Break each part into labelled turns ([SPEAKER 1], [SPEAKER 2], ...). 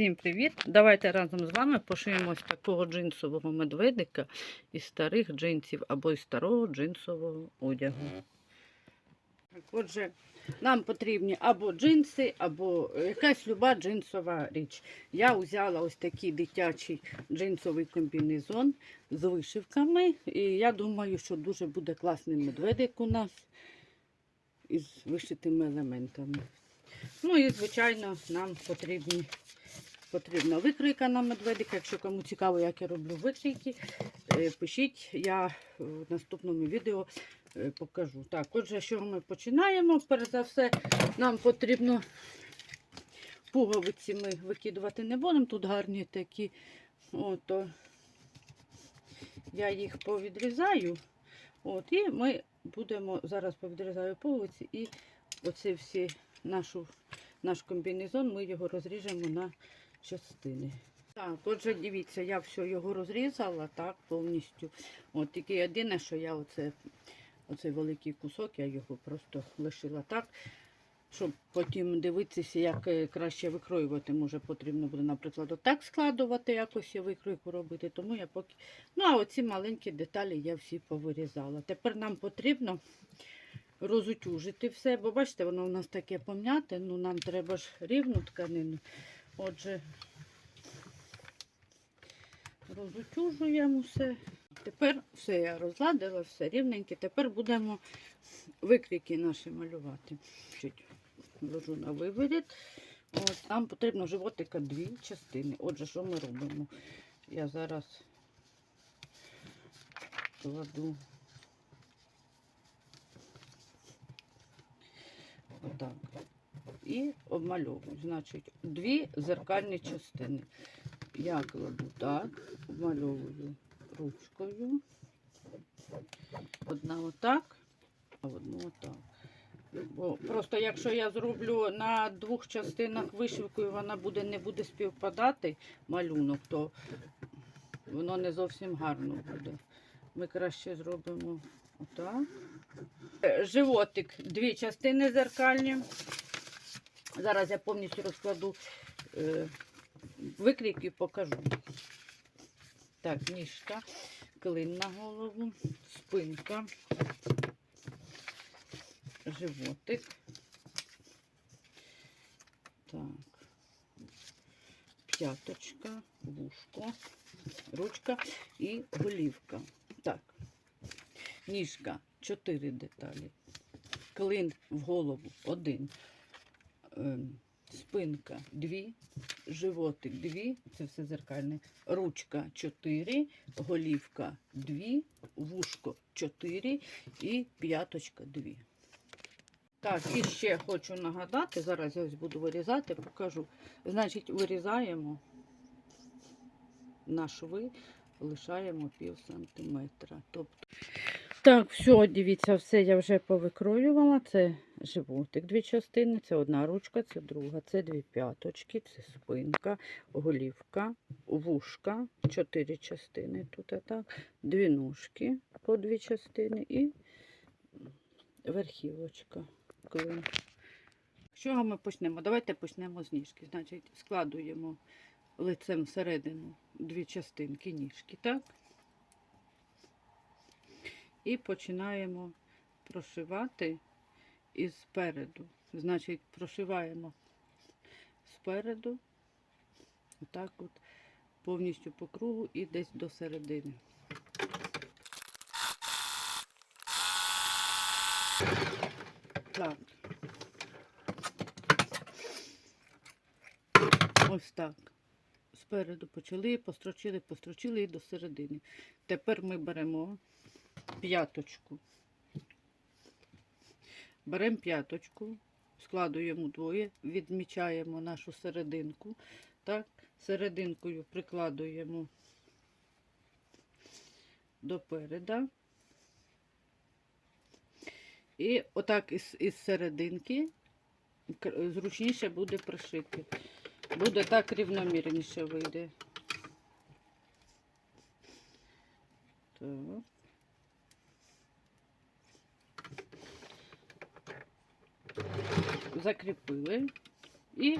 [SPEAKER 1] Всім привіт! Давайте разом з вами пошиємо ось такого джинсового медведика із старих джинсів або із старого джинсового одягу. Так, Отже, нам потрібні або джинси, або якась люба джинсова річ. Я взяла ось такий дитячий джинсовий комбінезон з вишивками. І я думаю, що дуже буде класний медведик у нас із вишитими елементами. Ну і, звичайно, нам потрібні, потрібна викройка на медведика. Якщо кому цікаво, як я роблю викрійки, е, пишіть, я в наступному відео е, покажу. Так, отже, що ми починаємо? Перш за все, нам потрібно пуговиці ми викидувати не будемо. Тут гарні такі. Ото я їх повідрізаю. От, і ми будемо зараз повідрізаю пуговиці і оці всі нашу, наш комбінезон, ми його розріжемо на частини. Так, отже, дивіться, я все його розрізала так повністю. От тільки єдине, що я оце, оцей великий кусок, я його просто лишила так, щоб потім дивитися, як е, краще викроювати. Може, потрібно буде, наприклад, отак складувати, якось я викройку робити. Тому я поки. Ну, а оці маленькі деталі я всі повирізала. Тепер нам потрібно розутюжити все, бо бачите, воно у нас таке пом'яте, ну нам треба ж рівну тканину. Отже, розутюжуємо все. Тепер все я розладила, все рівненьке. Тепер будемо викрійки наші малювати. Ложу на виворіт. От, нам потрібно животика дві частини. Отже, що ми робимо? Я зараз кладу Отак. І обмальовую. Значить, дві зеркальні частини. Я кладу так, обмальовую ручкою. Одна отак, а одну отак. Бо просто якщо я зроблю на двох частинах вишивкою, вона буде, не буде співпадати малюнок, то воно не зовсім гарно буде. Ми краще зробимо отак. Е, Животик, дві частини зеркальні. Зараз я повністю розкладу е, викрійки і покажу. Так, ніжка, клин на голову, спинка, животик. Так, п'яточка, вушко, ручка і голівка. Так, ніжка, чотири деталі. Клин в голову один. Ем, Спинка дві, животик дві, це все зеркальне. Ручка чотири, голівка дві, вушко чотири і п'яточка дві. Так, і ще хочу нагадати, зараз я ось буду вирізати, покажу. Значить, вирізаємо на шви, лишаємо пів сантиметра. Тобто так, все, дивіться, все я вже повикроювала. Це животик, дві частини, це одна ручка, це друга, це дві п'яточки, це спинка, голівка, вушка, чотири частини тут так, дві ножки по дві частини і верхівочка. З чого ми почнемо? Давайте почнемо з ніжки. Значить, складуємо лицем всередину дві частинки ніжки, так? І починаємо прошивати із спереду. Значить, прошиваємо спереду, отак от, повністю по кругу і десь до середини. Так. Ось так. Спереду почали, построчили, построчили і до середини. Тепер ми беремо п'яточку. Беремо п'яточку, складуємо двоє, відмічаємо нашу серединку. Так, серединкою прикладуємо до переда. І отак із, із серединки зручніше буде пришити. Буде так рівномірніше вийде. Так. закріпили і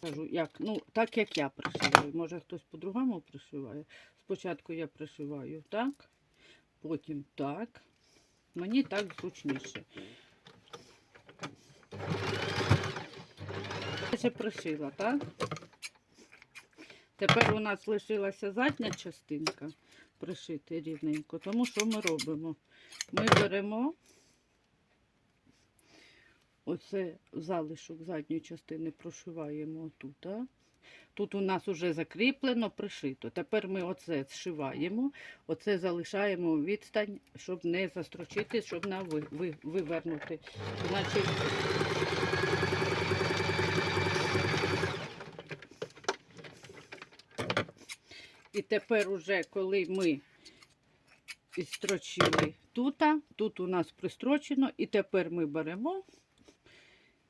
[SPEAKER 1] кажу, як, ну, так як я пришиваю. Може хтось по-другому пришиває. Спочатку я пришиваю так, потім так. Мені так зручніше. Я вже пришила, так? Тепер у нас лишилася задня частинка пришити рівненько. Тому що ми робимо? Ми беремо оце залишок задньої частини прошиваємо тут. а. Тут у нас вже закріплено, пришито. Тепер ми оце зшиваємо, оце залишаємо відстань, щоб не застрочити, щоб не ви, ви, вивернути. Значить, і тепер уже, коли ми відстрочили тут, тут у нас пристрочено, і тепер ми беремо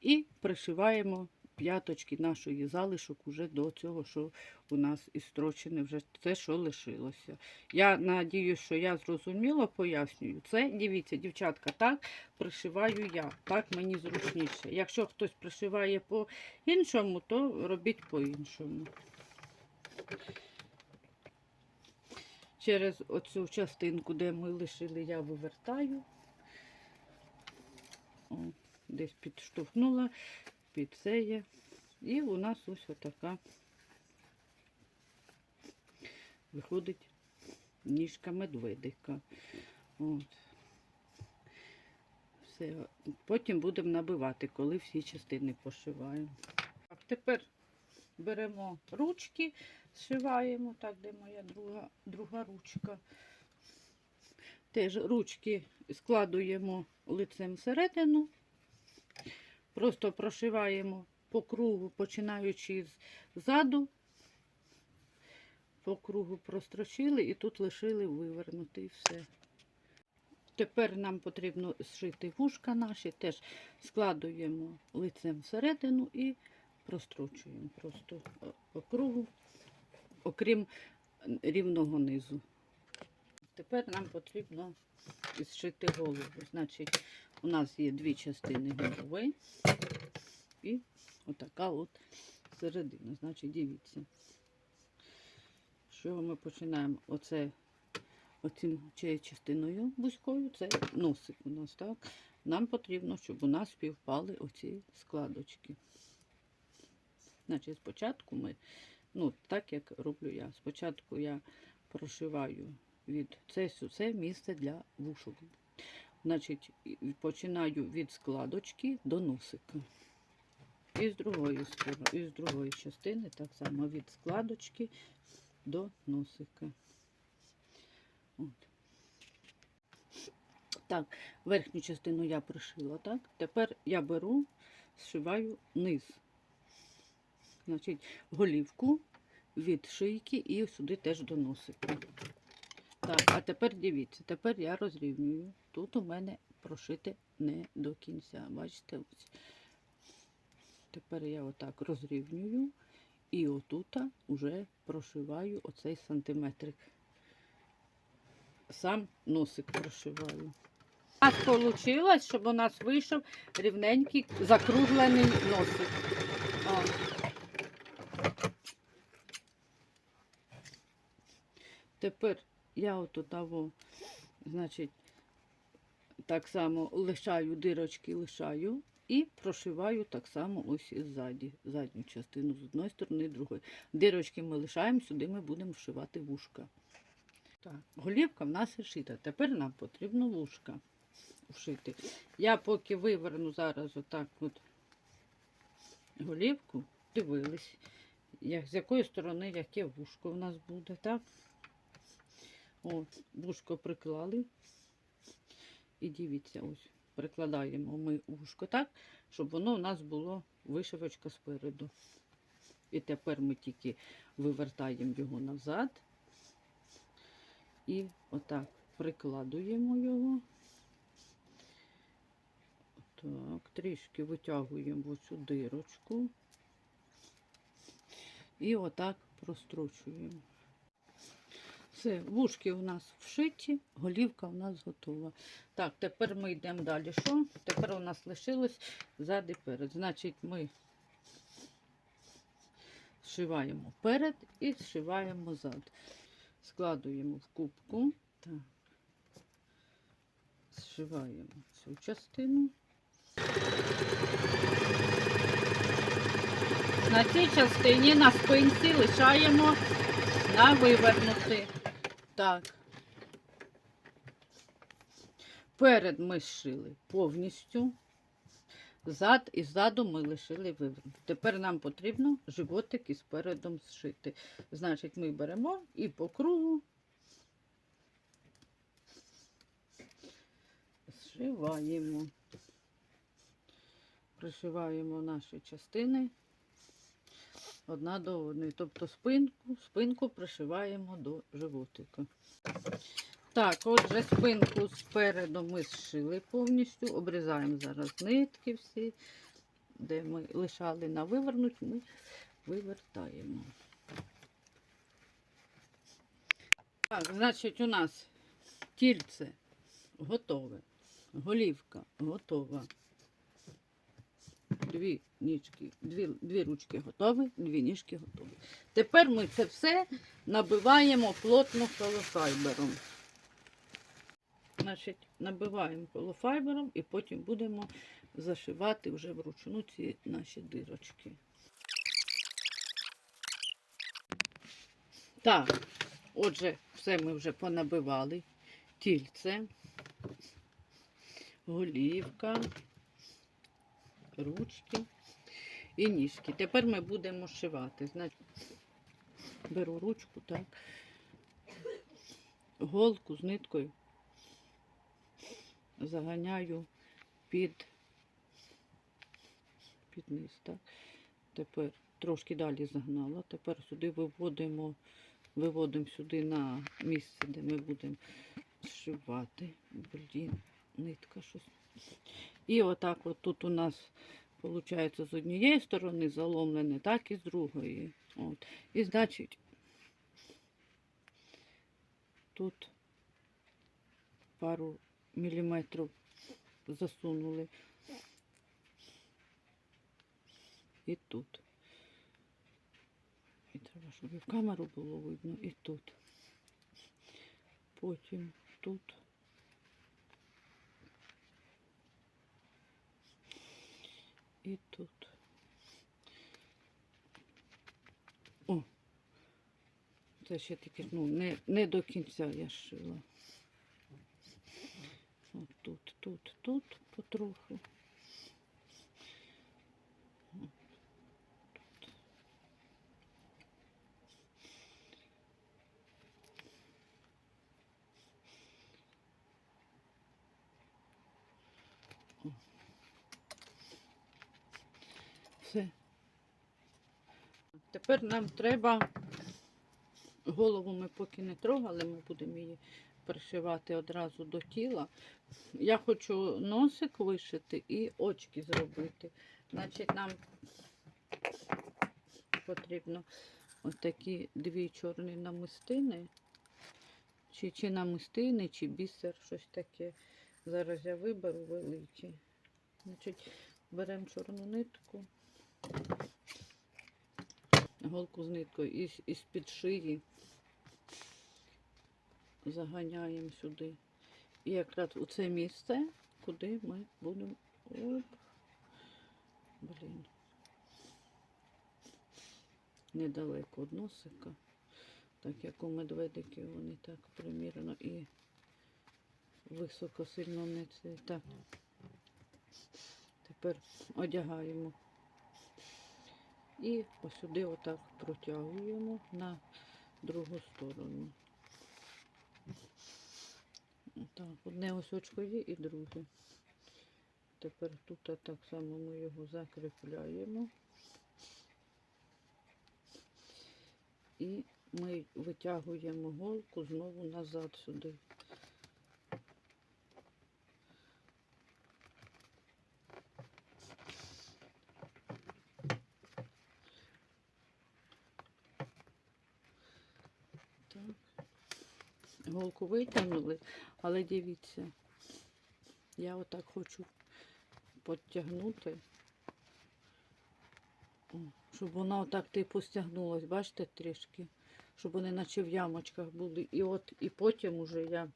[SPEAKER 1] і пришиваємо п'яточки нашої залишок уже до цього, що у нас істрочене вже те, що лишилося. Я надію, що я зрозуміло пояснюю. Це, дивіться, дівчатка, так пришиваю я, так мені зручніше. Якщо хтось пришиває по-іншому, то робіть по-іншому. Через оцю частинку, де ми лишили, я вивертаю. О, десь підштовхнула, під це є. І у нас ось отака виходить ніжка медведика. От. Все. Потім будемо набивати, коли всі частини пошиваємо. Так, тепер беремо ручки, зшиваємо, так, де моя друга, друга ручка. Теж ручки складуємо лицем всередину, просто прошиваємо по кругу, починаючи ззаду, по кругу прострочили і тут лишили вивернути і все. Тепер нам потрібно зшити вушка наші, теж складуємо лицем всередину і прострочуємо просто по кругу, окрім рівного низу. Тепер нам потрібно зшити голову. Значить, у нас є дві частини голови і отака от середина. Значить, дивіться, що ми починаємо оце оцим частиною вузькою, це носик у нас, так? Нам потрібно, щоб у нас співпали оці складочки. Значить, спочатку ми, ну, так як роблю я. Спочатку я прошиваю від це, це місце для вушок. Значить, починаю від складочки до носика. І з другої сторони, і з другої частини, так само від складочки до носика. От. Так, верхню частину я пришила, так? Тепер я беру, зшиваю низ. Значить, голівку від шийки і сюди теж до носика. Так, а тепер дивіться, тепер я розрівнюю. Тут у мене прошити не до кінця. Бачите? ось. Тепер я отак розрівнюю і отута вже прошиваю оцей сантиметрик. Сам носик прошиваю. У вийшло, щоб у нас вийшов рівненький закруглений носик. О. Тепер я от того, значить, так само лишаю дирочки, лишаю і прошиваю так само ось ззаді, задню частину з одної сторони, з другої. Дирочки ми лишаємо, сюди ми будемо вшивати вушка. Так, голівка в нас шита. Тепер нам потрібно вушка вшити. Я поки виверну зараз отак от голівку, дивились, як, з якої сторони яке вушко в нас буде, так? От, вушко приклали. І дивіться, ось прикладаємо ми вушко так, щоб воно у нас було вишивочка спереду. І тепер ми тільки вивертаємо його назад і отак прикладуємо його. Так, трішки витягуємо оцю дирочку і отак прострочуємо. Все, вушки у нас вшиті, голівка у нас готова. Так, тепер ми йдемо далі. Що? Тепер у нас лишилось ззади перед. Значить, ми зшиваємо вперед і зшиваємо зад. Складуємо в кубку. Так. Зшиваємо цю частину. На цій частині на спинці лишаємо на вивернути. Так. Перед ми зшили повністю. Зад і ззаду ми лишили вивернути. Тепер нам потрібно животик із передом зшити. Значить, ми беремо і по кругу зшиваємо. Пришиваємо наші частини одна до одної. Тобто спинку, спинку пришиваємо до животика. Так, отже, спинку спереду ми зшили повністю. Обрізаємо зараз нитки всі, де ми лишали на вивернуть, ми вивертаємо. Так, значить, у нас тільце готове, голівка готова. Дві ніжки, дві, дві ручки готові, дві ніжки готові. Тепер ми це все набиваємо плотно холофайбером. Значить, набиваємо холофайбером і потім будемо зашивати вже вручну ці наші дирочки. Так, отже, все ми вже понабивали. Тільце, голівка, ручки і ніжки. Тепер ми будемо шивати. Значить, беру ручку, так, голку з ниткою заганяю під, під низ. Так. Тепер трошки далі загнала. Тепер сюди виводимо, виводимо сюди на місце, де ми будемо зшивати. Блін, нитка щось. І отак от тут у нас виходить з однієї сторони заломлене, так і з другої. От. І значить, тут пару міліметрів засунули. І тут. І треба, щоб і в камеру було видно, і тут. Потім тут. І тут. О! Це ще таки, ну, не, не до кінця я шила. От тут, тут, тут потроху. Тепер нам треба голову ми поки не трогали, ми будемо її пришивати одразу до тіла. Я хочу носик вишити і очки зробити. Значить, нам потрібно ось такі дві чорні намистини. Чи, чи намистини, чи бісер, щось таке. Зараз я виберу великі. Значить, беремо чорну нитку, голку з ниткою із, із-під шиї заганяємо сюди. І якраз у це місце, куди ми будемо. Оп. Блін. Недалеко від носика. Так як у медведиків вони так примірно і високо сильно не це. Так. Тепер одягаємо. І ось сюди отак протягуємо на другу сторону. Так, одне ось очко є і друге. Тепер тут так само ми його закріпляємо. І ми витягуємо голку знову назад сюди. Так. Голку витягнули, але дивіться, я отак хочу підтягнути Щоб воно отак типу стягнулось, бачите, трішки. Щоб вони наче в ямочках були. І от і потім уже я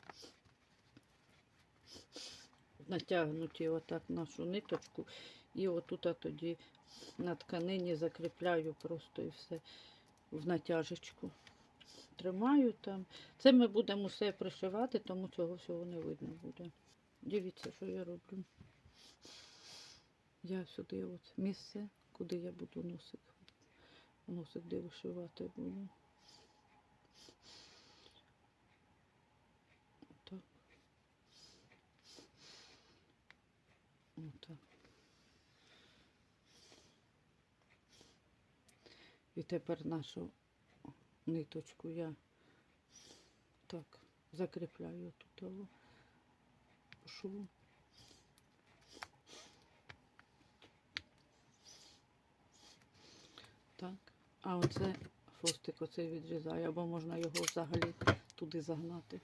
[SPEAKER 1] натягнуті отак нашу ниточку. І отут тоді на тканині закріпляю просто і все в натяжечку. Тримаю там. Це ми будемо все пришивати, тому цього всього не видно буде. Дивіться, що я роблю. Я сюди от місце, куди я буду носик. Носик де вишивати буду. Отак. Отак. І тепер нашу ниточку я так закріпляю тут шву. Так. А оце хвостик оцей відрізаю, або можна його взагалі туди загнати.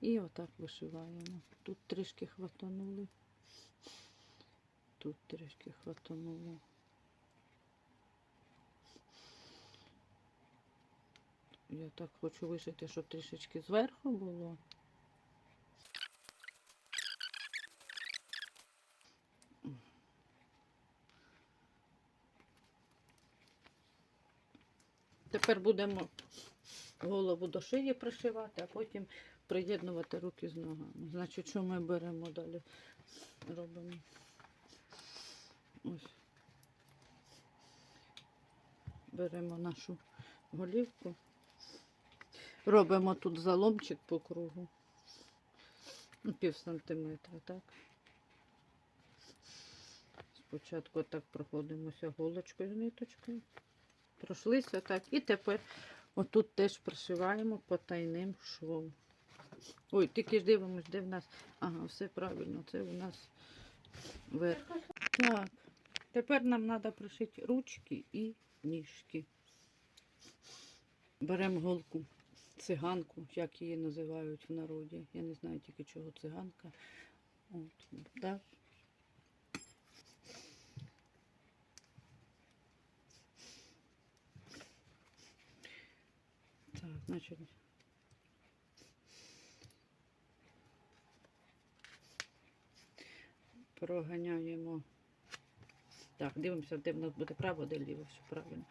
[SPEAKER 1] І отак вишиваємо. Тут трішки хватанули. Тут трішки хватануло. Я так хочу вишити, щоб трішечки зверху було. Тепер будемо голову до шиї пришивати, а потім приєднувати руки з ногами. Значить, що ми беремо далі? Робимо. Ось. Беремо нашу голівку. Робимо тут заломчик по кругу. Ну, Пів сантиметра, так. Спочатку так проходимося голочкою з ниточкою. Пройшлися так. І тепер отут теж пришиваємо потайним швом. Ой, тільки ж дивимось, де в нас. Ага, все правильно, це у нас верх. Так, тепер нам треба пришити ручки і ніжки. Беремо голку, циганку, як її називають в народі. Я не знаю тільки чого циганка. От, так. Так, значить. Проганяємо. Так, дивимося, де в нас буде право, де ліво, все правильно.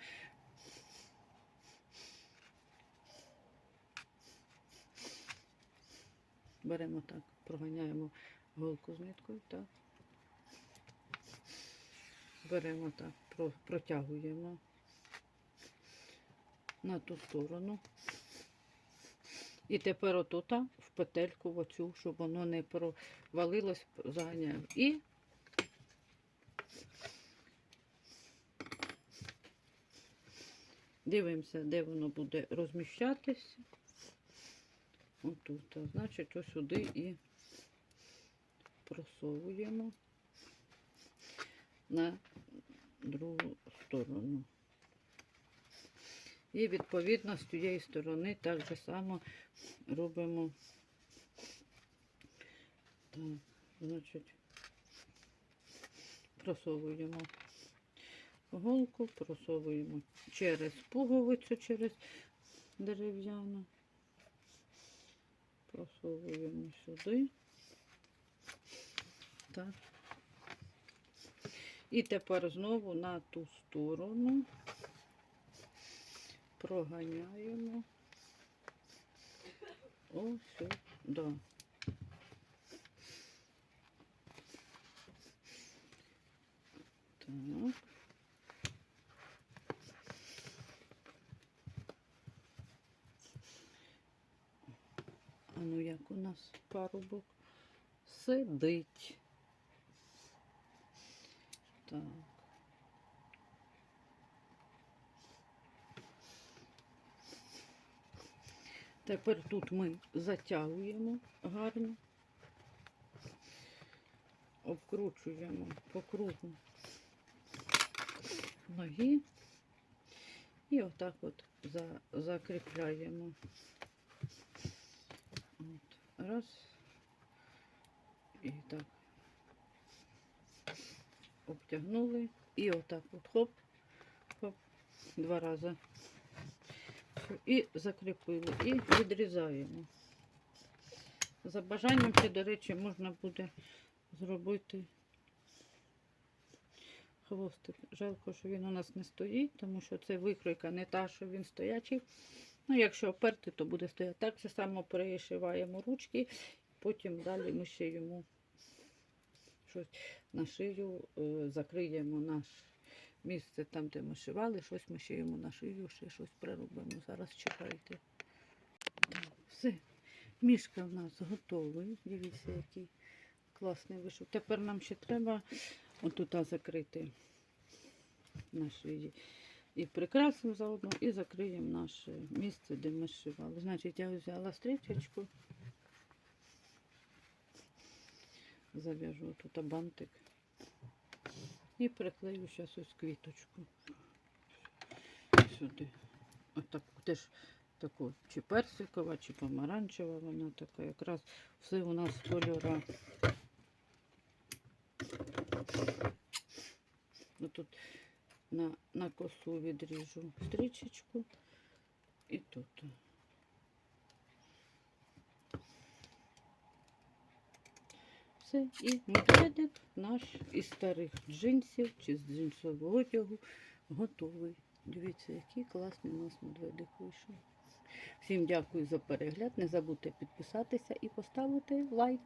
[SPEAKER 1] Беремо так, проганяємо голку з ниткою, так. Беремо так, протягуємо на ту сторону. І тепер отут в петельку в оцю, щоб воно не провалилось, заганяємо. І дивимося, де воно буде розміщатися. Отут. а Значить, ось сюди і просовуємо на другу сторону. І відповідно з тієї сторони так же само робимо. Так, значить, просовуємо голку, просовуємо через пуговицю, через дерев'яну. Просовуємо сюди. Так. І тепер знову на ту сторону проганяємо ось сюди. Так. Як у нас парубок сидить. Так. Тепер тут ми затягуємо гарно, обкручуємо по кругу ноги і отак от закріпляємо. Раз. І так. обтягнули і отак от хоп, хоп, два рази. І закріпили, і відрізаємо. За бажанням ще, до речі, можна буде зробити хвостик. Жалко, що він у нас не стоїть, тому що це викройка не та, що він стоячий. Ну, якщо оперти, то буде стояти. Так же само перешиваємо ручки, потім далі ми ще йому щось на шию е, закриємо наш місце там, де ми шивали, щось ми ще йому на шию, ще щось приробимо. Зараз чекайте. Так, все. Мішка в нас готовий. Дивіться, який класний вийшов. Тепер нам ще треба отут закрити на шиї. І прикрасимо заодно, і закриємо наше місце, де ми шивали. Значить, я взяла стрічечку, зав'яжу тут бантик і приклею зараз ось квіточку сюди. Отак теж таку, чи персикова, чи помаранчева, вона така якраз все у нас кольора. Ну, тут на, на косу відріжу стрічечку і тут. Все, і медведик наш із старих джинсів чи з джинсового одягу готовий. Дивіться, який класний у нас медведик вийшов. Всім дякую за перегляд. Не забудьте підписатися і поставити лайк.